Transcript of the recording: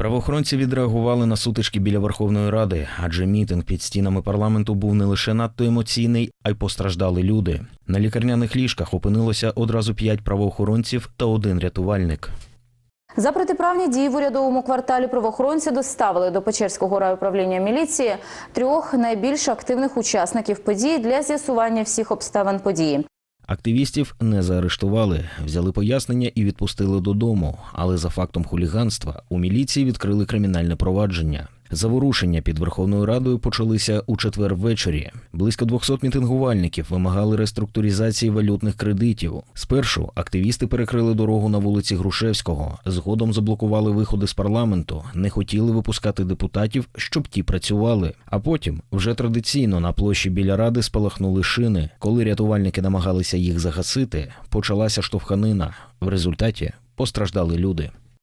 Правоохоронці відреагували на сутички біля Верховної Ради, адже мітинг під стінами парламенту був не лише надто емоційний, а й постраждали люди. На лікарняних ліжках опинилося одразу п'ять правоохоронців та один рятувальник. За протиправні дії в урядовому кварталі правоохоронці доставили до Печерського райуправління міліції трьох найбільш активних учасників події для з'ясування всіх обставин події. Активістів не заарештували, взяли пояснення і відпустили додому. Але за фактом хуліганства у міліції відкрили кримінальне провадження. Заворушення під Верховною Радою почалися у четвер ввечері. Близько 200 мітингувальників вимагали реструктуризації валютних кредитів. Спершу активісти перекрили дорогу на вулиці Грушевського, згодом заблокували виходи з парламенту, не хотіли випускати депутатів, щоб ті працювали. А потім вже традиційно на площі біля ради спалахнули шини. Коли рятувальники намагалися їх загасити, почалася штовханина. В результаті постраждали люди.